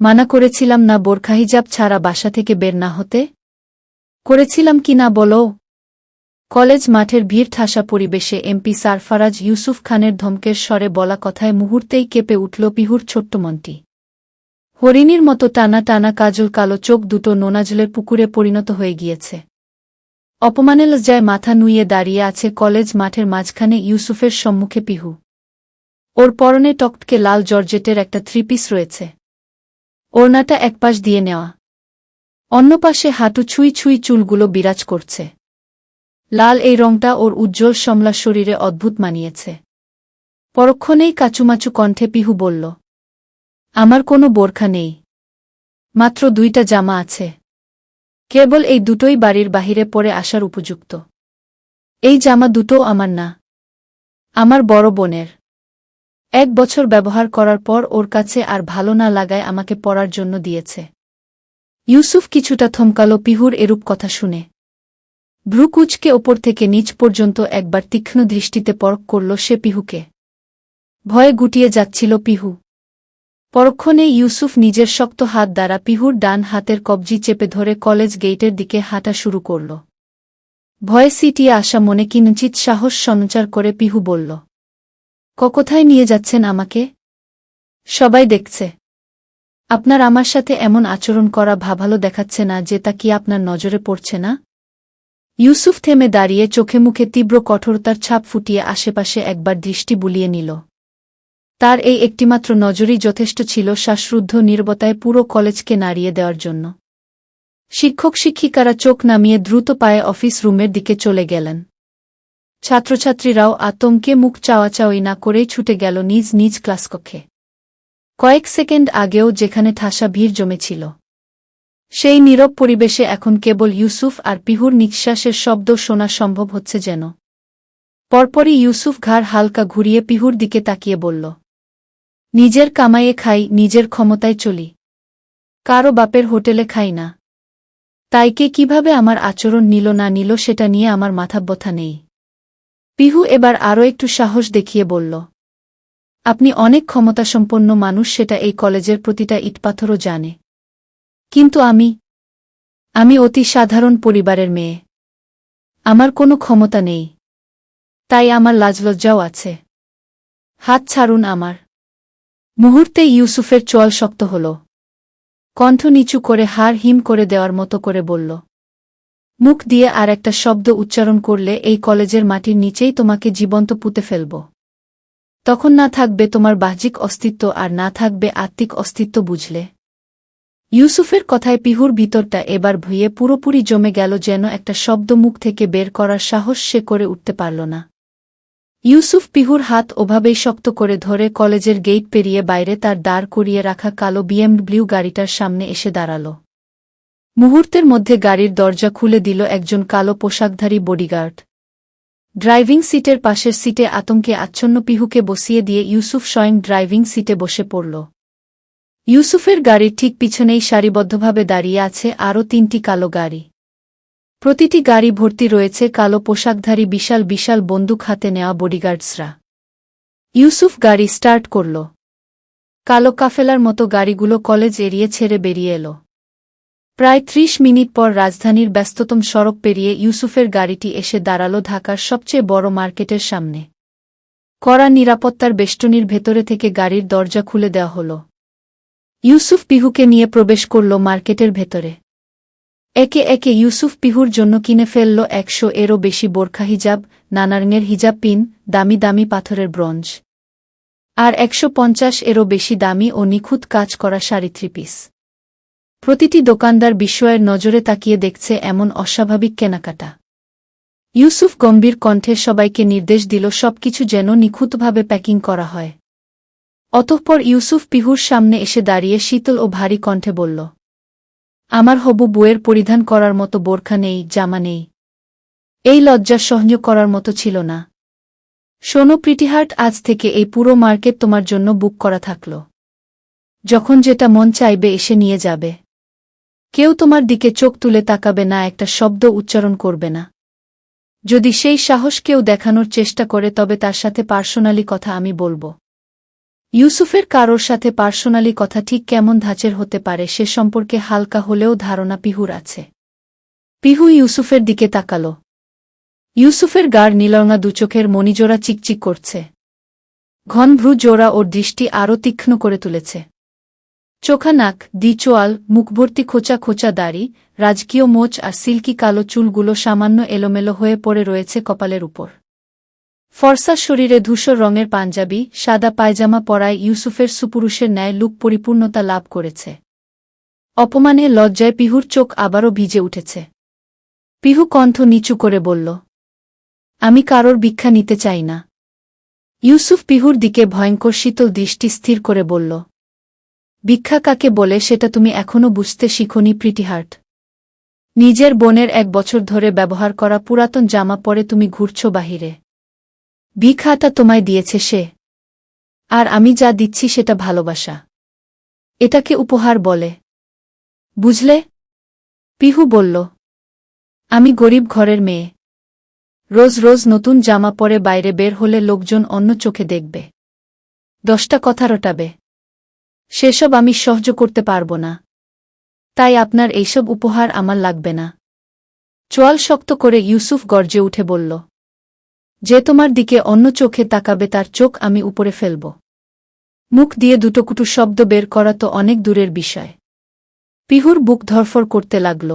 মানা করেছিলাম না বোরখা হিজাব ছাড়া বাসা থেকে বের না হতে? করেছিলাম কি না বলো? কলেজ মাঠের ভিড় ঠাসা পরিবেশে এমপি সারফারাজ ইউসুফ খানের ধমকের স্বরে বলা কথায় মুহূর্তেই কেঁপে উঠল পিহুর ছোট্ট মনটি। হরিণীর মতো টানা টানা কাজল কালো চোখ দুটো নোনাজলের পুকুরে পরিণত হয়ে গিয়েছে। অপমানের লজ্জায় মাথা নুইয়ে দাঁড়িয়ে আছে কলেজ মাঠের মাঝখানে ইউসুফের সম্মুখে পিহু। ওর পরনে টকটকে লাল জর্জেটের একটা থ্রি পিস রয়েছে। ওড়নাটা একপাশ দিয়ে নেওয়া। অন্য পাশে হাঁটু ছুঁই ছুঁই চুলগুলো বিরাজ করছে। লাল এই রংটা ওর উজ্জ্বল সমলা শরীরে অদ্ভুত মানিয়েছে। পরক্ষণেই কাচুমাচু কণ্ঠে পিহু বলল, আমার কোনো বোরখা নেই। মাত্র দুইটা জামা আছে। কেবল এই দুটোই বাড়ির বাহিরে পরে আসার উপযুক্ত। এই জামা দুটো আমার না। আমার বড় বোনের। এক বছর ব্যবহার করার পর ওর কাছে আর ভালো না লাগায় আমাকে পড়ার জন্য দিয়েছে। ইউসুফ কিছুটা থমকালো পিহুর এরূপ কথা শুনে। ভ্রুকুচকে ওপর থেকে নিচ পর্যন্ত একবার তীক্ষ্ণ দৃষ্টিতে পরক করল সে পিহুকে। ভয়ে গুটিয়ে যাচ্ছিল পিহু। পরক্ষণে ইউসুফ নিজের শক্ত হাত দ্বারা পিহুর ডান হাতের কবজি চেপে ধরে কলেজ গেইটের দিকে হাঁটা শুরু করল। ভয়ে সিটিয়ে আসা মনে কিঞ্চিত সাহস সঞ্চার করে পিহু বলল কোথায় নিয়ে যাচ্ছেন আমাকে? সবাই দেখছে। আপনার আমার সাথে এমন আচরণ করা ভাভালো দেখাচ্ছে না যে তা কি আপনার নজরে পড়ছে না? ইউসুফ থেমে দাঁড়িয়ে চোখে মুখে তীব্র কঠোরতার ছাপ ফুটিয়ে আশেপাশে একবার দৃষ্টি বুলিয়ে নিল। তার এই একটিমাত্র নজরই যথেষ্ট ছিল শ্বাসরুদ্ধ নির্বতায় পুরো কলেজকে নাড়িয়ে দেওয়ার জন্য। শিক্ষক শিক্ষিকারা চোখ নামিয়ে দ্রুত পায়ে অফিস রুমের দিকে চলে গেলেন। ছাত্রছাত্রীরাও আতঙ্কে মুখ চাওয়াচাওয়ি না করেই ছুটে গেল নিজ নিজ ক্লাসকক্ষে কয়েক সেকেন্ড আগেও যেখানে ঠাসা ভিড় জমেছিল। সেই নীরব পরিবেশে এখন কেবল ইউসুফ আর পিহুর নিঃশ্বাসের শব্দ শোনা সম্ভব হচ্ছে যেন। পরপরই ইউসুফ ঘাড় হালকা ঘুরিয়ে পিহুর দিকে তাকিয়ে বলল, নিজের কামাইয়ে খাই, নিজের ক্ষমতায় চলি। কারও বাপের হোটেলে খাই না। তাইকে কীভাবে আমার আচরণ নিল না নিল সেটা নিয়ে আমার মাথা ব্যথা নেই। পিহু এবার আরও একটু সাহস দেখিয়ে বলল, আপনি অনেক ক্ষমতাসম্পন্ন মানুষ, সেটা এই কলেজের প্রতিটা ইটপাথরও জানে। কিন্তু আমি আমি অতি সাধারণ পরিবারের মেয়ে। আমার কোনো ক্ষমতা নেই। তাই আমার লাজলজ্জাও আছে। হাত ছাড়ুন আমার মুহূর্তে ইউসুফের চোয়াল শক্ত হল। কণ্ঠ নিচু করে হাড় হিম করে দেওয়ার মতো করে বলল মুখ দিয়ে আর একটা শব্দ উচ্চারণ করলে এই কলেজের মাটির নিচেই তোমাকে জীবন্ত পুঁতে ফেলব। তখন না থাকবে তোমার বাহ্যিক অস্তিত্ব আর না থাকবে আত্মিক অস্তিত্ব বুঝলে। ইউসুফের কথায় পিহুর ভিতরটা এবার ভুইয়ে পুরোপুরি জমে গেল যেন একটা শব্দ মুখ থেকে বের করার সাহস সে করে উঠতে পারল না। ইউসুফ পিহুর হাত ওভাবেই শক্ত করে ধরে কলেজের গেইট পেরিয়ে বাইরে তার দাঁড় করিয়ে রাখা কালো বিএমডব্লিউ গাড়িটার সামনে এসে দাঁড়াল। মুহূর্তের মধ্যে গাড়ির দরজা খুলে দিল একজন কালো পোশাকধারী বডিগার্ড ড্রাইভিং সিটের পাশের সিটে আতঙ্কে আচ্ছন্ন পিহুকে বসিয়ে দিয়ে ইউসুফ স্বয়ং ড্রাইভিং সিটে বসে পড়ল। ইউসুফের গাড়ির ঠিক পিছনেই সারিবদ্ধভাবে দাঁড়িয়ে আছে আরও তিনটি কালো গাড়ি। প্রতিটি গাড়ি ভর্তি রয়েছে কালো পোশাকধারী বিশাল বিশাল বন্দুক হাতে নেওয়া বডিগার্ডসরা ইউসুফ গাড়ি স্টার্ট করল। কালো কাফেলার মতো গাড়িগুলো কলেজ এড়িয়ে ছেড়ে বেরিয়ে এলো। প্রায় ত্রিশ মিনিট পর রাজধানীর ব্যস্ততম সড়ক পেরিয়ে ইউসুফের গাড়িটি এসে দাঁড়াল ঢাকার সবচেয়ে বড় মার্কেটের সামনে। কড়া নিরাপত্তার বেষ্টনীর ভেতরে থেকে গাড়ির দরজা খুলে দেওয়া হল। ইউসুফ পিহুকে নিয়ে প্রবেশ করল মার্কেটের ভেতরে। একে একে ইউসুফ পিহুর জন্য কিনে ফেলল একশো এরও বেশি বোরখা হিজাব, নানারঙের হিজাব পিন, দামি দামি পাথরের ব্রঞ্জ। আর একশো পঞ্চাশ এরও বেশি দামি ও নিখুঁত কাজ করা শাড়ি থ্রি পিস। প্রতিটি দোকানদার বিস্ময়ের নজরে তাকিয়ে দেখছে এমন অস্বাভাবিক কেনাকাটা। ইউসুফ গম্ভীর কণ্ঠে সবাইকে নির্দেশ দিল, সবকিছু যেন নিখুঁতভাবে প্যাকিং করা হয়। অতঃপর ইউসুফ পিহুর সামনে এসে দাঁড়িয়ে শীতল ও ভারী কণ্ঠে বলল, আমার হবু বুয়ের পরিধান করার মতো বোরখা নেই, জামা নেই। এই লজ্জা সহ্য করার মতো ছিল না। শোনো প্রিটিহার্ট, আজ থেকে এই পুরো মার্কেট তোমার জন্য বুক করা থাকল। যখন যেটা মন চাইবে এসে নিয়ে যাবে। কেউ তোমার দিকে চোখ তুলে তাকাবে না, একটা শব্দ উচ্চারণ করবে না। যদি সেই সাহস কেউ দেখানোর চেষ্টা করে, তবে তার সাথে পার্সোনালি কথা আমি বলব। ইউসুফের কারোর সাথে পার্সোনালি কথা ঠিক কেমন ধাঁচের হতে পারে, সে সম্পর্কে হালকা হলেও ধারণা পিহুর আছে। পিহু ইউসুফের দিকে তাকাল। ইউসুফের গার নীলঙা দুচোখের মণিজোড়া চিকচিক করছে। ঘন ভ্রু জোড়া ওর দৃষ্টি আরও তীক্ষ্ণ করে তুলেছে। চোখা নাক দ্বিচোয়াল মুখভর্তি খোঁচা খোঁচা দাড়ি, রাজকীয় মোচ আর সিল্কি কালো চুলগুলো সামান্য এলোমেলো হয়ে পড়ে রয়েছে কপালের উপর। ফর্সা শরীরে ধূসর রঙের পাঞ্জাবি, সাদা পায়জামা পরায় ইউসুফের সুপুরুষের ন্যায় লুক পরিপূর্ণতা লাভ করেছে। অপমানে লজ্জায় পিহুর চোখ আবারও ভিজে উঠেছে। পিহু কণ্ঠ নিচু করে বলল, আমি কারোর ভিক্ষা নিতে চাই না। ইউসুফ পিহুর দিকে ভয়ঙ্কর শীতল দৃষ্টি স্থির করে বলল ভিক্ষা কাকে বলে সেটা তুমি এখনও বুঝতে শিখনি প্রিটিহার্ট নিজের বোনের এক বছর ধরে ব্যবহার করা পুরাতন জামা পরে তুমি ঘুরছ বাহিরে। ভিক্ষাটা তোমায় দিয়েছে সে। আর আমি যা দিচ্ছি সেটা ভালোবাসা। এটাকে উপহার বলে। বুঝলে? পিহু বলল, আমি গরিব ঘরের মেয়ে। রোজ রোজ নতুন জামা পরে বাইরে বের হলে লোকজন অন্য চোখে দেখবে। দশটা কথা রটাবে। সেসব আমি সহ্য করতে পারব না। তাই আপনার এইসব উপহার আমার লাগবে না। চোয়াল শক্ত করে ইউসুফ গর্জে উঠে বলল, যে তোমার দিকে অন্য চোখে তাকাবে তার চোখ আমি উপরে ফেলব। মুখ দিয়ে দুটো কুটু শব্দ বের করা তো অনেক দূরের বিষয়। পিহুর বুক ধরফর করতে লাগল।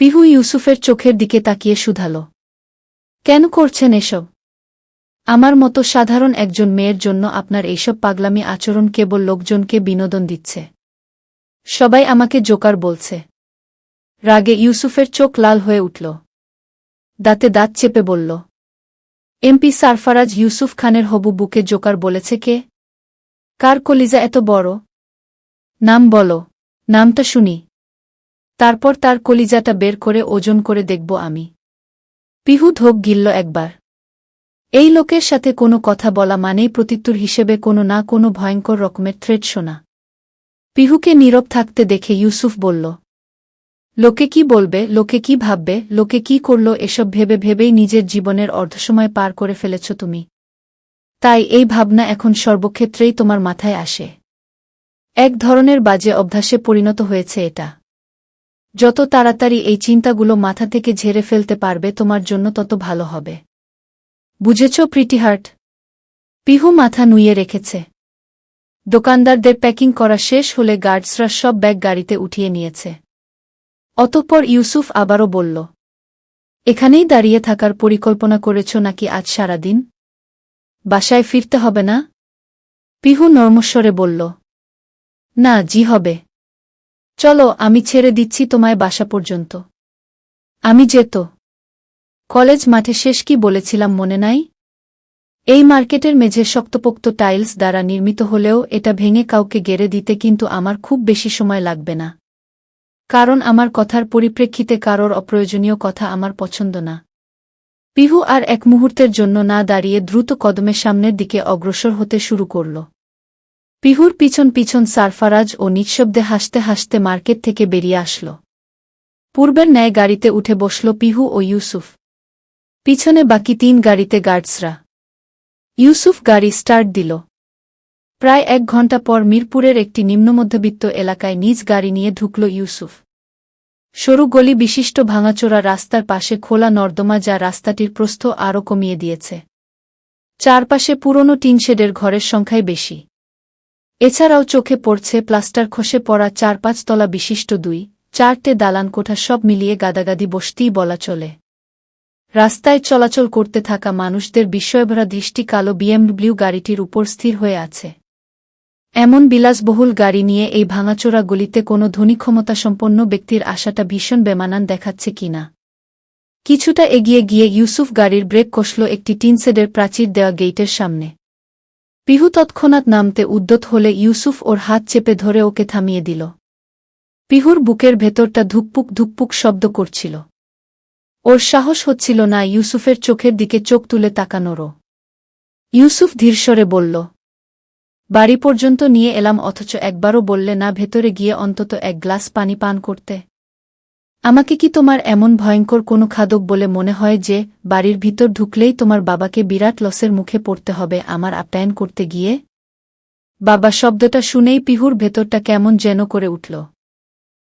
পিহু ইউসুফের চোখের দিকে তাকিয়ে শুধাল, কেন করছেন এসব? আমার মতো সাধারণ একজন মেয়ের জন্য আপনার এইসব পাগলামি আচরণ কেবল লোকজনকে বিনোদন দিচ্ছে। সবাই আমাকে জোকার বলছে। রাগে ইউসুফের চোখ লাল হয়ে উঠল। দাঁতে দাঁত চেপে বলল, এমপি সারফারাজ ইউসুফ খানের হবু বুকে জোকার বলেছে কে? কার কলিজা এত বড়? নাম বলো, নামটা শুনি। তারপর তার কলিজাটা বের করে ওজন করে দেখব আমি। পিহু ধোক গিলল একবার। এই লোকের সাথে কোনো কথা বলা মানেই প্রত্যুত্তর হিসেবে কোনো না কোনো ভয়ঙ্কর রকমের থ্রেড শোনা। পিহুকে নীরব থাকতে দেখে ইউসুফ বলল, লোকে কি বলবে, লোকে কি ভাববে, লোকে কি করল, এসব ভেবে ভেবেই নিজের জীবনের অর্ধসময় পার করে ফেলেছ তুমি। তাই এই ভাবনা এখন সর্বক্ষেত্রেই তোমার মাথায় আসে। এক ধরনের বাজে অভ্যাসে পরিণত হয়েছে এটা। যত তাড়াতাড়ি এই চিন্তাগুলো মাথা থেকে ঝেড়ে ফেলতে পারবে, তোমার জন্য তত ভালো হবে। বুঝেছ প্রিটিহার্ট পিহু মাথা নুইয়ে রেখেছে। দোকানদারদের প্যাকিং করা শেষ হলে গার্ডসরা সব ব্যাগ গাড়িতে উঠিয়ে নিয়েছে। অতঃপর ইউসুফ আবারও বলল, এখানেই দাঁড়িয়ে থাকার পরিকল্পনা করেছ নাকি আজ সারাদিন? বাসায় ফিরতে হবে না? পিহু নর্মস্বরে বলল, না, জি হবে। চলো, আমি ছেড়ে দিচ্ছি তোমায় বাসা পর্যন্ত। আমি যেত কলেজ মাঠে শেষ কি বলেছিলাম মনে নাই? এই মার্কেটের মেঝে শক্তপোক্ত টাইলস দ্বারা নির্মিত হলেও এটা ভেঙে কাউকে গেড়ে দিতে কিন্তু আমার খুব বেশি সময় লাগবে না। কারণ আমার কথার পরিপ্রেক্ষিতে কারোর অপ্রয়োজনীয় কথা আমার পছন্দ না। পিহু আর এক মুহূর্তের জন্য না দাঁড়িয়ে দ্রুত কদমের সামনের দিকে অগ্রসর হতে শুরু করল। পিহুর পিছন পিছন সারফারাজ ও নিঃশব্দে হাসতে হাসতে মার্কেট থেকে বেরিয়ে আসল। পূর্বের ন্যায় গাড়িতে উঠে বসল পিহু ও ইউসুফ। পিছনে বাকি তিন গাড়িতে গার্ডসরা। ইউসুফ গাড়ি স্টার্ট দিল। প্রায় এক ঘণ্টা পর মিরপুরের একটি নিম্নমধ্যবিত্ত এলাকায় নিজ গাড়ি নিয়ে ঢুকল ইউসুফ। সরু গলি বিশিষ্ট ভাঙাচোরা রাস্তার পাশে খোলা নর্দমা যা রাস্তাটির প্রস্থ আরও কমিয়ে দিয়েছে। চারপাশে পুরনো টিনশেডের ঘরের সংখ্যাই বেশি। এছাড়াও চোখে পড়ছে প্লাস্টার খসে পড়া চার পাঁচতলা বিশিষ্ট দুই, চারটে দালান কোঠা সব মিলিয়ে গাদাগাদি বসতেই বলা চলে। রাস্তায় চলাচল করতে থাকা মানুষদের বিস্ময়ভরা দৃষ্টি কালো বিএমডব্লিউ গাড়িটির উপর স্থির হয়ে আছে। এমন বিলাসবহুল গাড়ি নিয়ে এই ভাঙাচোরা গলিতে কোনো ধনী ক্ষমতাসম্পন্ন ব্যক্তির আশাটা ভীষণ বেমানান দেখাচ্ছে কিনা। কিছুটা এগিয়ে গিয়ে ইউসুফ গাড়ির ব্রেক কষল একটি টিনসেডের প্রাচীর দেওয়া গেইটের সামনে। পিহু তৎক্ষণাৎ নামতে উদ্যত হলে ইউসুফ ওর হাত চেপে ধরে ওকে থামিয়ে দিল। পিহুর বুকের ভেতরটা ধুকপুক ধুকপুক শব্দ করছিল। ওর সাহস হচ্ছিল না ইউসুফের চোখের দিকে চোখ তুলে তাকানোরও। ইউসুফ ধীরস্বরে বলল, বাড়ি পর্যন্ত নিয়ে এলাম, অথচ একবারও বললে না, ভেতরে গিয়ে অন্তত এক গ্লাস পানি পান করতে। আমাকে কি তোমার এমন ভয়ঙ্কর কোনো খাদক বলে মনে হয় যে, বাড়ির ভিতর ঢুকলেই তোমার বাবাকে বিরাট লসের মুখে পড়তে হবে, আমার আপ্যায়ন করতে গিয়ে? বাবা শব্দটা শুনেই পিহুর ভেতরটা কেমন যেন করে উঠল।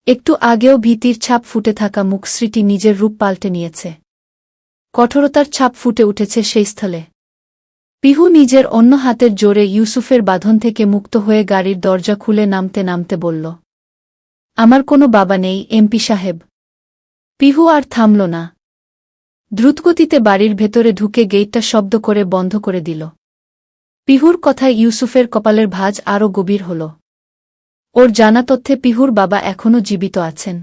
একটু আগেও ভীতির ছাপ ফুটে থাকা মুখশ্রীটি নিজের রূপ পাল্টে নিয়েছে। কঠোরতার ছাপ ফুটে উঠেছে সেই স্থলে। পিহু নিজের অন্য হাতের জোরে ইউসুফের বাঁধন থেকে মুক্ত হয়ে গাড়ির দরজা খুলে নামতে নামতে বলল, আমার কোনো বাবা নেই এমপি সাহেব। পিহু আর থামল না। দ্রুতগতিতে বাড়ির ভেতরে ঢুকে গেইটটা শব্দ করে বন্ধ করে দিল। পিহুর কথায় ইউসুফের কপালের ভাঁজ আরও গভীর হল। ওর জানা তথ্যে পিহুর বাবা এখনও জীবিত আছেন।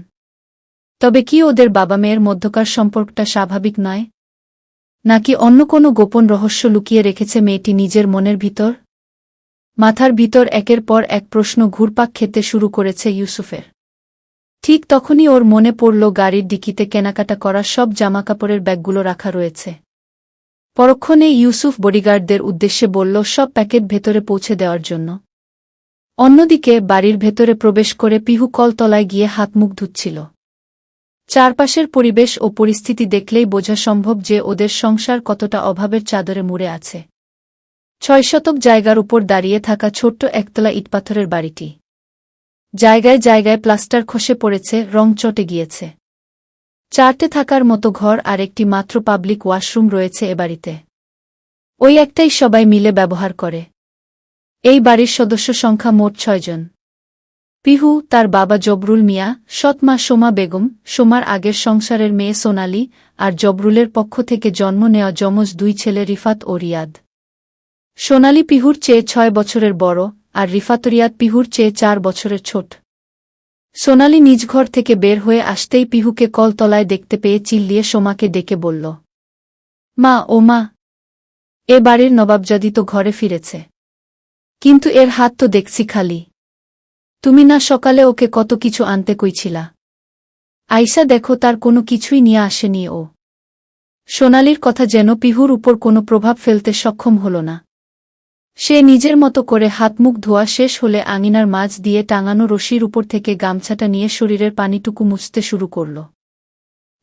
তবে কি ওদের বাবা মেয়ের মধ্যকার সম্পর্কটা স্বাভাবিক নয়? নাকি অন্য কোনো গোপন রহস্য লুকিয়ে রেখেছে মেয়েটি নিজের মনের ভিতর? মাথার ভিতর একের পর এক প্রশ্ন ঘুরপাক খেতে শুরু করেছে ইউসুফের। ঠিক তখনই ওর মনে পড়ল গাড়ির ডিকিতে কেনাকাটা করা সব জামাকাপড়ের ব্যাগগুলো রাখা রয়েছে। পরক্ষণে ইউসুফ বডিগার্ডদের উদ্দেশ্যে বলল, সব প্যাকেট ভেতরে পৌঁছে দেওয়ার জন্য। অন্যদিকে বাড়ির ভেতরে প্রবেশ করে পিহু কলতলায় গিয়ে হাত মুখ ধুচ্ছিল। চারপাশের পরিবেশ ও পরিস্থিতি দেখলেই বোঝা সম্ভব যে ওদের সংসার কতটা অভাবের চাদরে মুড়ে আছে। ছয় শতক জায়গার উপর দাঁড়িয়ে থাকা ছোট্ট একতলা ইটপাথরের বাড়িটি। জায়গায় জায়গায় প্লাস্টার খসে পড়েছে, রং চটে গিয়েছে। চারটে থাকার মতো ঘর আর একটি মাত্র পাবলিক ওয়াশরুম রয়েছে এ বাড়িতে। ওই একটাই সবাই মিলে ব্যবহার করে। এই বাড়ির সদস্য সংখ্যা মোট ছয়জন পিহু, তার বাবা জবরুল মিয়া, সৎমা সোমা বেগম, সোমার আগের সংসারের মেয়ে সোনালি আর জবরুলের পক্ষ থেকে জন্ম নেওয়া যমজ দুই ছেলে রিফাত ও রিয়াদ। সোনালি পিহুর চেয়ে ছয় বছরের বড় আর রিফাত রিয়াদ পিহুর চেয়ে চার বছরের ছোট। সোনালি নিজ ঘর থেকে বের হয়ে আসতেই পিহুকে কলতলায় দেখতে পেয়ে চিল্লিয়ে সোমাকে ডেকে বলল, মা, ও মা, এ বাড়ির নবাবজাদি তো ঘরে ফিরেছে। কিন্তু এর হাত তো দেখছি খালি। তুমি না সকালে ওকে কত কিছু আনতে কইছিলা। আইসা দেখো তার কোনো কিছুই নিয়ে আসেনি ও। সোনালির কথা যেন পিহুর উপর কোনো প্রভাব ফেলতে সক্ষম হল না। সে নিজের মতো করে হাতমুখ ধোয়া শেষ হলে আঙিনার মাছ দিয়ে টাঙানো রশির উপর থেকে গামছাটা নিয়ে শরীরের পানিটুকু মুছতে শুরু করল।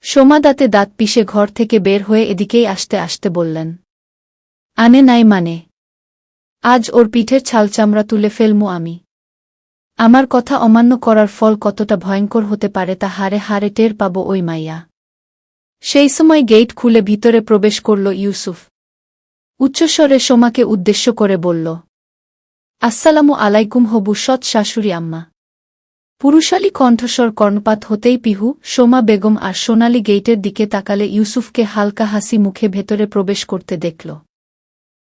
সোমা দাঁতে দাঁত পিষে ঘর থেকে বের হয়ে এদিকেই আসতে আসতে বললেন, আনে নাই মানে। আজ ওর পিঠের ছালচামড়া তুলে ফেলমু আমি। আমার কথা অমান্য করার ফল কতটা ভয়ঙ্কর হতে পারে তা হারে হারে টের পাব ওই মাইয়া। সেই সময় গেইট খুলে ভিতরে প্রবেশ করল ইউসুফ। উচ্চস্বরে সোমাকে উদ্দেশ্য করে বলল, আসসালামু আলাইকুম হবু সৎ শাশুড়ি আম্মা। পুরুষালী কণ্ঠস্বর কর্ণপাত হতেই পিহু, সোমা বেগম আর সোনালি গেইটের দিকে তাকালে ইউসুফকে হালকা হাসি মুখে ভেতরে প্রবেশ করতে দেখল।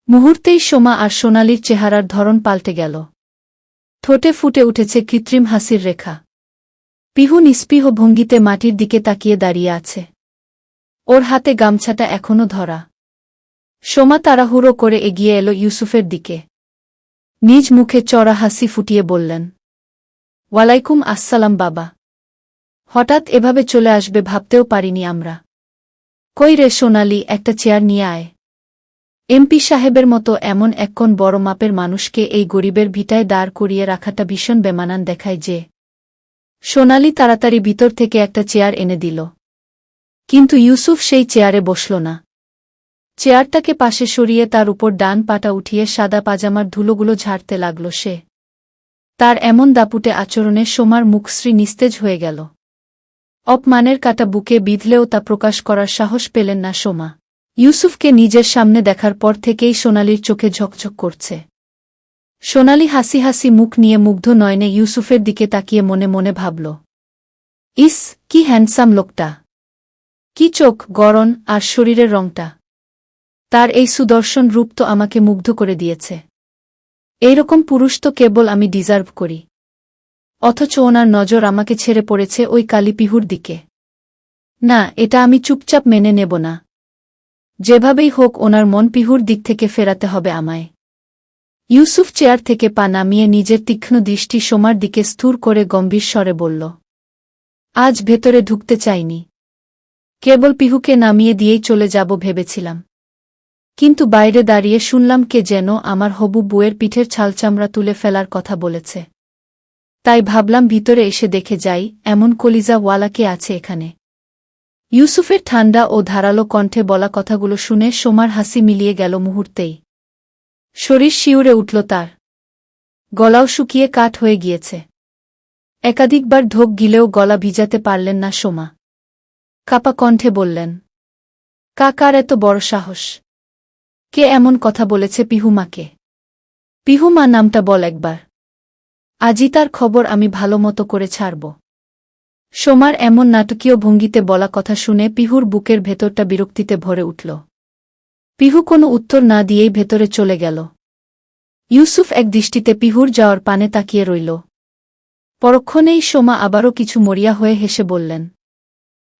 মুহূর্তেই সোমা আর সোনালির চেহারার ধরন পাল্টে গেল। ঠোঁটে ফুটে উঠেছে কৃত্রিম হাসির রেখা। পিহু নিস্পৃহ ভঙ্গিতে মাটির দিকে তাকিয়ে দাঁড়িয়ে আছে। ওর হাতে গামছাটা এখনও ধরা। সোমা তাড়াহুড়ো করে এগিয়ে এলো ইউসুফের দিকে। নিজ মুখে চড়া হাসি ফুটিয়ে বললেন, ওয়ালাইকুম আসসালাম বাবা। হঠাৎ এভাবে চলে আসবে ভাবতেও পারিনি আমরা। কই রে সোনালি, একটা চেয়ার নিয়ে আয়। এমপি সাহেবের মতো এমন একক্ষণ বড় মাপের মানুষকে এই গরিবের ভিটায় দাঁড় করিয়ে রাখাটা ভীষণ বেমানান দেখায় যে সোনালি তাড়াতাড়ি ভিতর থেকে একটা চেয়ার এনে দিল। কিন্তু ইউসুফ সেই চেয়ারে বসল না। চেয়ারটাকে পাশে সরিয়ে তার উপর ডান পাটা উঠিয়ে সাদা পাজামার ধুলোগুলো ঝাড়তে লাগল সে। তার এমন দাপুটে আচরণে সোমার মুখশ্রী নিস্তেজ হয়ে গেল। অপমানের কাটা বুকে বিধলেও তা প্রকাশ করার সাহস পেলেন না সোমা। ইউসুফকে নিজের সামনে দেখার পর থেকেই সোনালির চোখে ঝকঝক করছে। সোনালি হাসি হাসি মুখ নিয়ে মুগ্ধ নয়নে ইউসুফের দিকে তাকিয়ে মনে মনে ভাবল, ইস, কি হ্যান্ডসাম লোকটা। কি চোখ গরণ আর শরীরের রংটা। তার এই সুদর্শন রূপ তো আমাকে মুগ্ধ করে দিয়েছে। এইরকম পুরুষ তো কেবল আমি ডিজার্ভ করি। অথচ ওনার নজর আমাকে ছেড়ে পড়েছে ওই কালীপিহুর দিকে। না, এটা আমি চুপচাপ মেনে নেব না। যেভাবেই হোক ওনার মন পিহুর দিক থেকে ফেরাতে হবে আমায়। ইউসুফ চেয়ার থেকে পা নামিয়ে নিজের তীক্ষ্ণ দৃষ্টি সোমার দিকে স্থূর করে গম্ভীর স্বরে বলল, আজ ভেতরে ঢুকতে চাইনি। কেবল পিহুকে নামিয়ে দিয়েই চলে যাব ভেবেছিলাম। কিন্তু বাইরে দাঁড়িয়ে শুনলাম কে যেন আমার হবু বুয়ের পিঠের ছালচামড়া তুলে ফেলার কথা বলেছে। তাই ভাবলাম ভিতরে এসে দেখে যাই, এমন কলিজা ওয়ালা কে আছে এখানে। ইউসুফের ঠান্ডা ও ধারালো কণ্ঠে বলা কথাগুলো শুনে সোমার হাসি মিলিয়ে গেল মুহূর্তেই। শরীর শিউরে উঠল তার। গলাও শুকিয়ে কাঠ হয়ে গিয়েছে। একাধিকবার ঢোক গিলেও গলা ভিজাতে পারলেন না সোমা। কাপা কণ্ঠে বললেন কাকার এত বড় সাহস? কে এমন কথা বলেছে পিহুমাকে পিহুমা নামটা বল একবার। আজই তার খবর আমি ভালো মতো করে ছাড়ব। সোমার এমন নাটকীয় ভঙ্গিতে বলা কথা শুনে পিহুর বুকের ভেতরটা বিরক্তিতে ভরে উঠল। পিহু কোনো উত্তর না দিয়েই ভেতরে চলে গেল। ইউসুফ এক দৃষ্টিতে পিহুর যাওয়ার পানে তাকিয়ে রইল। পরক্ষণেই সোমা আবারও কিছু মরিয়া হয়ে হেসে বললেন,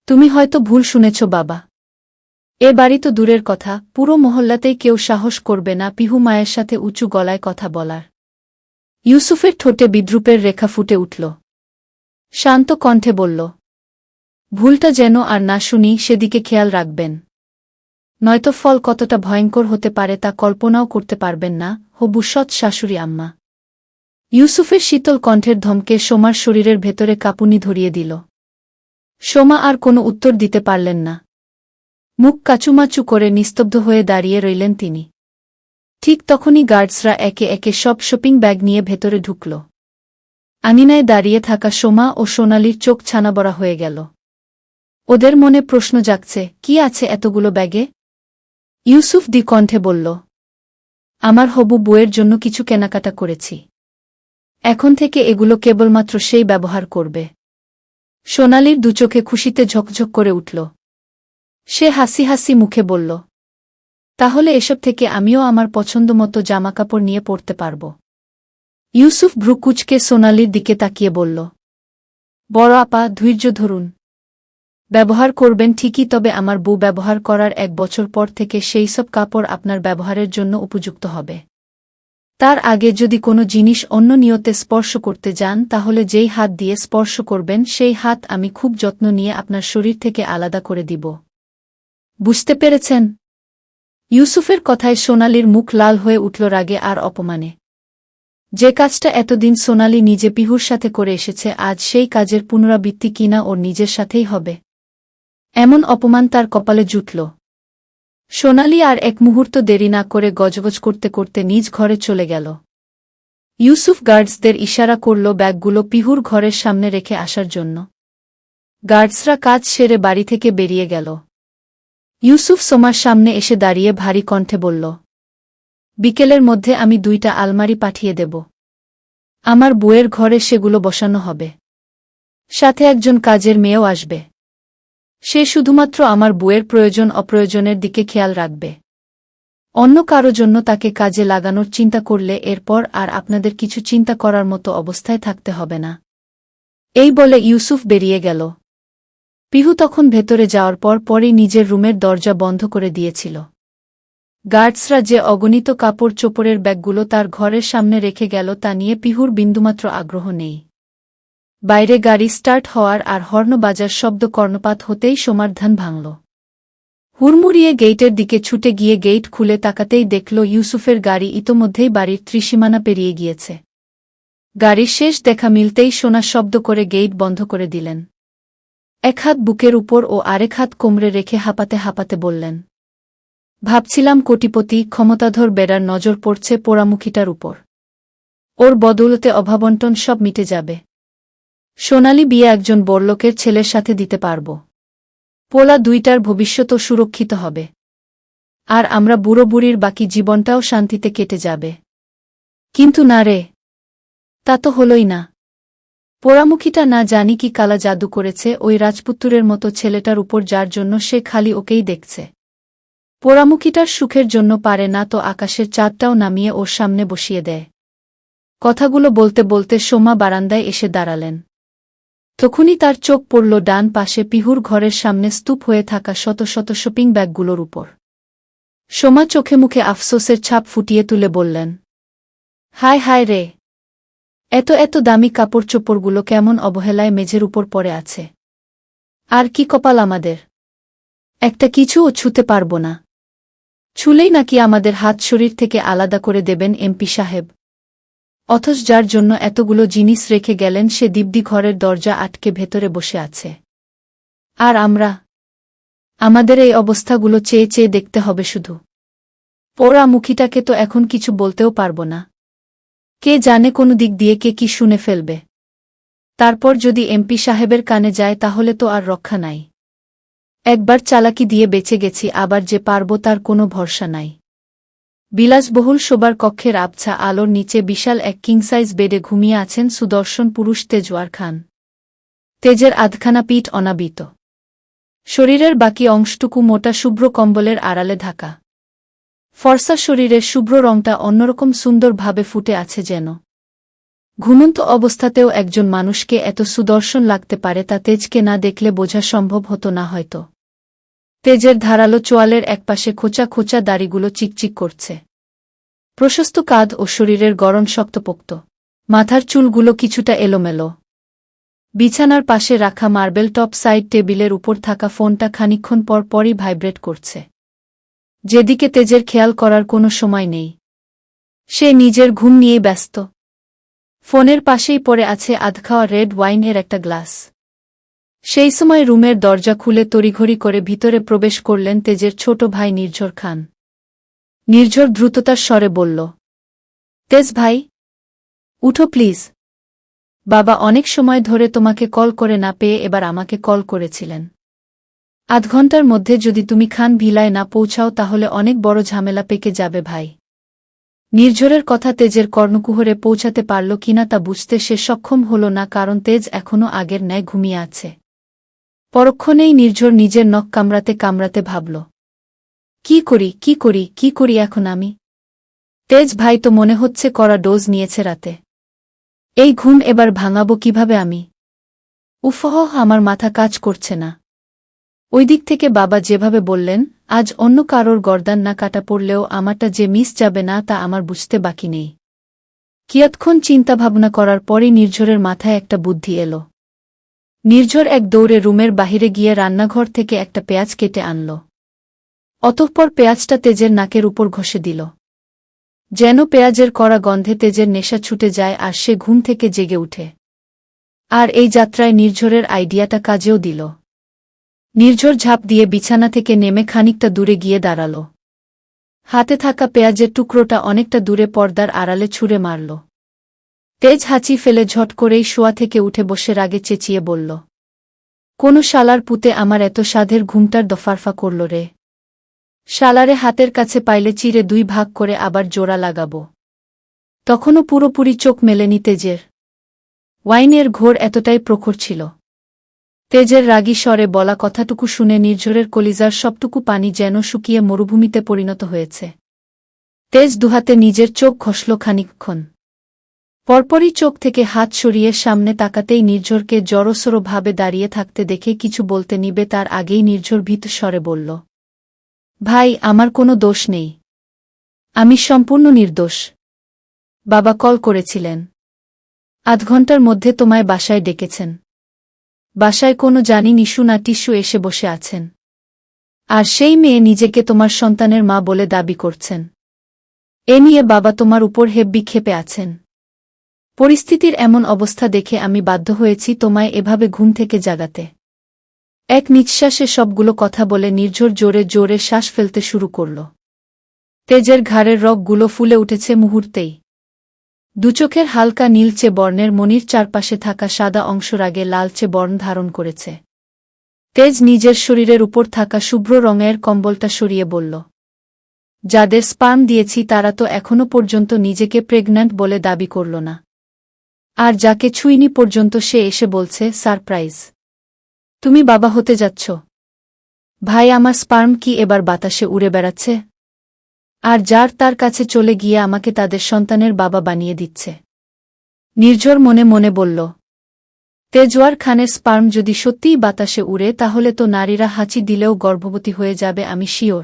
তুমি হয়তো ভুল শুনেছ বাবা। এ বাড়ি তো দূরের কথা, পুরো মহল্লাতেই কেউ সাহস করবে না পিহু মায়ের সাথে উঁচু গলায় কথা বলার। ইউসুফের ঠোঁটে বিদ্রুপের রেখা ফুটে উঠল। শান্ত কণ্ঠে বলল, ভুলটা যেন আর না শুনি, সেদিকে খেয়াল রাখবেন। নয়তো ফল কতটা ভয়ঙ্কর হতে পারে তা কল্পনাও করতে পারবেন না, হবু সৎ শাশুড়ি আম্মা। ইউসুফের শীতল কণ্ঠের ধমকে সোমার শরীরের ভেতরে কাঁপুনি ধরিয়ে দিল। সোমা আর কোনো উত্তর দিতে পারলেন না। মুখ কাচুমাচু করে নিস্তব্ধ হয়ে দাঁড়িয়ে রইলেন তিনি। ঠিক তখনই গার্ডসরা একে একে সব শপিং ব্যাগ নিয়ে ভেতরে ঢুকল। আনিনায় দাঁড়িয়ে থাকা সোমা ও সোনালির চোখ ছানাবড়া হয়ে গেল। ওদের মনে প্রশ্ন জাগছে, কি আছে এতগুলো ব্যাগে? ইউসুফ দি কণ্ঠে বলল, আমার হবু বইয়ের জন্য কিছু কেনাকাটা করেছি। এখন থেকে এগুলো কেবলমাত্র সেই ব্যবহার করবে। সোনালির দুচোখে খুশিতে ঝকঝক করে উঠল। সে হাসি হাসি মুখে বলল, তাহলে এসব থেকে আমিও আমার পছন্দমতো জামাকাপড় নিয়ে পড়তে পারব। ইউসুফ ভ্রুকুচকে সোনালির দিকে তাকিয়ে বলল, বড় আপা, ধৈর্য ধরুন। ব্যবহার করবেন ঠিকই, তবে আমার বউ ব্যবহার করার এক বছর পর থেকে সেই সব কাপড় আপনার ব্যবহারের জন্য উপযুক্ত হবে। তার আগে যদি কোনো জিনিস অন্য নিয়তে স্পর্শ করতে যান, তাহলে যেই হাত দিয়ে স্পর্শ করবেন, সেই হাত আমি খুব যত্ন নিয়ে আপনার শরীর থেকে আলাদা করে দিব। বুঝতে পেরেছেন? ইউসুফের কথায় সোনালির মুখ লাল হয়ে উঠল রাগে আর অপমানে। যে কাজটা এতদিন সোনালি নিজে পিহুর সাথে করে এসেছে, আজ সেই কাজের পুনরাবৃত্তি কিনা ওর নিজের সাথেই হবে। এমন অপমান তার কপালে জুটল। সোনালি আর এক মুহূর্ত দেরি না করে গজগজ করতে করতে নিজ ঘরে চলে গেল। ইউসুফ গার্ডসদের ইশারা করল ব্যাগগুলো পিহুর ঘরের সামনে রেখে আসার জন্য। গার্ডসরা কাজ সেরে বাড়ি থেকে বেরিয়ে গেল। ইউসুফ সোমার সামনে এসে দাঁড়িয়ে ভারী কণ্ঠে বলল বিকেলের মধ্যে আমি দুইটা আলমারি পাঠিয়ে দেব। আমার বউয়ের ঘরে সেগুলো বসানো হবে। সাথে একজন কাজের মেয়েও আসবে। সে শুধুমাত্র আমার বউয়ের প্রয়োজন অপ্রয়োজনের দিকে খেয়াল রাখবে। অন্য কারও জন্য তাকে কাজে লাগানোর চিন্তা করলে এরপর আর আপনাদের কিছু চিন্তা করার মতো অবস্থায় থাকতে হবে না। এই বলে ইউসুফ বেরিয়ে গেল। পিহু তখন ভেতরে যাওয়ার পর পরেই নিজের রুমের দরজা বন্ধ করে দিয়েছিল। গার্ডসরা যে অগণিত কাপড় চোপড়ের ব্যাগগুলো তার ঘরের সামনে রেখে গেল তা নিয়ে পিহুর বিন্দুমাত্র আগ্রহ নেই। বাইরে গাড়ি স্টার্ট হওয়ার আর হর্ন বাজার শব্দ কর্ণপাত হতেই সোমার ধান ভাঙল। হুড়মুড়িয়ে গেইটের দিকে ছুটে গিয়ে গেইট খুলে তাকাতেই দেখল ইউসুফের গাড়ি ইতোমধ্যেই বাড়ির ত্রিসীমানা পেরিয়ে গিয়েছে। গাড়ির শেষ দেখা মিলতেই সোনা শব্দ করে গেইট বন্ধ করে দিলেন। এক হাত বুকের উপর ও আরেক হাত কোমরে রেখে হাঁপাতে হাঁপাতে বললেন ভাবছিলাম কোটিপতি ক্ষমতাধর বেড়ার নজর পড়ছে পোড়ামুখিটার উপর। ওর বদৌলতে অভাবন্টন সব মিটে যাবে। সোনালি বিয়ে একজন বড়লোকের ছেলের সাথে দিতে পারব। পোলা দুইটার ভবিষ্যতও সুরক্ষিত হবে। আর আমরা বুড়ো বুড়ির বাকি জীবনটাও শান্তিতে কেটে যাবে। কিন্তু না রে, তা তো হলই না। পোড়ামুখীটা না জানি কি কালা জাদু করেছে ওই রাজপুত্তুরের মতো ছেলেটার উপর যার জন্য সে খালি ওকেই দেখছে। পোড়ামুখীটার সুখের জন্য পারে না তো আকাশের চাঁদটাও নামিয়ে ওর সামনে বসিয়ে দেয়। কথাগুলো বলতে বলতে সোমা বারান্দায় এসে দাঁড়ালেন। তখনই তার চোখ পড়ল ডান পাশে পিহুর ঘরের সামনে স্তূপ হয়ে থাকা শত শত শপিং ব্যাগগুলোর উপর। সোমা চোখে মুখে আফসোসের ছাপ ফুটিয়ে তুলে বললেন, হায় হায় রে! এত এত দামি কাপড় চোপড়গুলো কেমন অবহেলায় মেঝের উপর পড়ে আছে। আর কি কপাল আমাদের। একটা কিছুও ছুতে পারব না। ছুলেই নাকি আমাদের হাত শরীর থেকে আলাদা করে দেবেন এমপি সাহেব। অথচ যার জন্য এতগুলো জিনিস রেখে গেলেন সে দিব্যি ঘরের দরজা আটকে ভেতরে বসে আছে। আর আমরা? আমাদের এই অবস্থাগুলো চেয়ে চেয়ে দেখতে হবে শুধু। পোড়া মুখীটাকে তো এখন কিছু বলতেও পারব না। কে জানে কোনো দিক দিয়ে কে কি শুনে ফেলবে। তারপর যদি এমপি সাহেবের কানে যায় তাহলে তো আর রক্ষা নাই। একবার চালাকি দিয়ে বেঁচে গেছি, আবার যে পারব তার কোনো ভরসা নাই। বিলাসবহুল শোবার কক্ষের আবছা আলোর নিচে বিশাল এক কিংসাইজ বেডে ঘুমিয়ে আছেন সুদর্শন পুরুষ তেজওয়ার খান। তেজের আধখানা পিঠ অনাবিত। শরীরের বাকি অংশটুকু মোটা শুভ্র কম্বলের আড়ালে ঢাকা। ফর্সা শরীরের শুভ্র রংটা অন্যরকম সুন্দরভাবে ফুটে আছে যেন। ঘুমন্ত অবস্থাতেও একজন মানুষকে এত সুদর্শন লাগতে পারে তা তেজকে না দেখলে বোঝা সম্ভব হতো না হয়তো। তেজের ধারালো চোয়ালের একপাশে খোঁচা খোঁচা দাড়িগুলো চিকচিক করছে। প্রশস্ত কাঁধ ও শরীরের গরম শক্তপোক্ত। মাথার চুলগুলো কিছুটা এলোমেলো। বিছানার পাশে রাখা মার্বেল টপ সাইড টেবিলের উপর থাকা ফোনটা খানিক্ষণ পর পরই ভাইব্রেট করছে। যেদিকে তেজের খেয়াল করার কোনো সময় নেই। সে নিজের ঘুম নিয়েই ব্যস্ত। ফোনের পাশেই পড়ে আছে আধখাওয়া রেড ওয়াইনের একটা গ্লাস। সেই সময় রুমের দরজা খুলে তড়িঘড়ি করে ভিতরে প্রবেশ করলেন তেজের ছোট ভাই নির্ঝর খান। নির্ঝর দ্রুততার স্বরে বলল, তেজ ভাই, উঠো প্লিজ। বাবা অনেক সময় ধরে তোমাকে কল করে না পেয়ে এবার আমাকে কল করেছিলেন। আধ ঘণ্টার মধ্যে যদি তুমি খান ভিলায় না পৌঁছাও তাহলে অনেক বড় ঝামেলা পেকে যাবে ভাই। নির্ঝরের কথা তেজের কর্ণকুহরে পৌঁছাতে পারল কিনা তা বুঝতে সে সক্ষম হল না কারণ তেজ এখনও আগের ন্যায় ঘুমিয়ে আছে। পরক্ষণেই নির্ঝর নিজের নখ কামড়াতে কামড়াতে ভাবল, কি করি কি করি কি করি এখন আমি? তেজ ভাই, তো মনে হচ্ছে করা ডোজ নিয়েছে রাতে। এই ঘুম এবার ভাঙাব কীভাবে আমি? উফহ আমার মাথা কাজ করছে না। ওই দিক থেকে বাবা যেভাবে বললেন, আজ অন্য কারোর গর্দান না কাটা পড়লেও আমারটা যে মিস যাবে না তা আমার বুঝতে বাকি নেই। কিয়ৎক্ষণ চিন্তাভাবনা করার পরই নির্ঝরের মাথায় একটা বুদ্ধি এলো। নির্ঝর এক দৌড়ে রুমের বাহিরে গিয়ে রান্নাঘর থেকে একটা পেঁয়াজ কেটে আনল। অতঃপর পেঁয়াজটা তেজের নাকের উপর ঘষে দিল। যেন পেঁয়াজের কড়া গন্ধে তেজের নেশা ছুটে যায় আর সে ঘুম থেকে জেগে উঠে। আর এই যাত্রায় নির্ঝরের আইডিয়াটা কাজেও দিল। নির্ঝর ঝাঁপ দিয়ে বিছানা থেকে নেমে খানিকটা দূরে গিয়ে দাঁড়াল। হাতে থাকা পেঁয়াজের টুকরোটা অনেকটা দূরে পর্দার আড়ালে ছুঁড়ে মারল। তেজ হাঁচি ফেলে ঝট করেই শোয়া থেকে উঠে বসে রাগে চেঁচিয়ে বলল, কোন শালার পুতে আমার এত সাধের ঘুমটার দফারফা করল রে। শালারে হাতের কাছে পাইলে চিরে দুই ভাগ করে আবার জোড়া লাগাব। তখনও পুরোপুরি চোখ মেলেনি তেজের। ওয়াইনের ঘোর এতটাই প্রখর ছিল। তেজের রাগী স্বরে বলা কথাটুকু শুনে নির্ঝরের কলিজার সবটুকু পানি যেন শুকিয়ে মরুভূমিতে পরিণত হয়েছে। তেজ দুহাতে নিজের চোখ ঘষল খানিকক্ষণ। পরপরই চোখ থেকে হাত সরিয়ে সামনে তাকাতেই নির্ঝরকে জড়সড়ভাবে দাঁড়িয়ে থাকতে দেখে কিছু বলতে নিবে তার আগেই নির্ঝর ভীত স্বরে বলল, ভাই, আমার কোনো দোষ নেই। আমি সম্পূর্ণ নির্দোষ। বাবা কল করেছিলেন। আধ ঘণ্টার মধ্যে তোমায় বাসায় ডেকেছেন। বাসায় কোনো জানি নিশু না টিস্যু এসে বসে আছেন। আর সেই মেয়ে নিজেকে তোমার সন্তানের মা বলে দাবি করছেন। এ নিয়ে বাবা তোমার উপর হেব্বি খেপে আছেন। পরিস্থিতির এমন অবস্থা দেখে আমি বাধ্য হয়েছি তোমায় এভাবে ঘুম থেকে জাগাতে। এক নিঃশ্বাসে সবগুলো কথা বলে নির্ঝর জোরে জোরে শ্বাস ফেলতে শুরু করল। তেজের ঘাড়ের রগগুলো ফুলে উঠেছে মুহূর্তেই। দুচোখের হালকা নীলচে বর্ণের মনির চারপাশে থাকা সাদা অংশ আগে লালচে বর্ণ ধারণ করেছে। তেজ নিজের শরীরের উপর থাকা শুভ্র রঙের কম্বলটা সরিয়ে বলল, যাদের স্পাম দিয়েছি তারা তো এখনও পর্যন্ত নিজেকে প্রেগন্যান্ট বলে দাবি করল না। আর যাকে ছুইনি পর্যন্ত সে এসে বলছে, সারপ্রাইজ। তুমি বাবা হতে যাচ্ছ। ভাই, আমার স্পার্ম কি এবার বাতাসে উড়ে বেড়াচ্ছে? আর যার তার কাছে চলে গিয়ে আমাকে তাদের সন্তানের বাবা বানিয়ে দিচ্ছে। নির্ঝর মনে মনে বলল, তেজওয়ার খানের স্পার্ম যদি সত্যিই বাতাসে উড়ে, তাহলে তো নারীরা হাঁচি দিলেও গর্ভবতী হয়ে যাবে, আমি শিওর।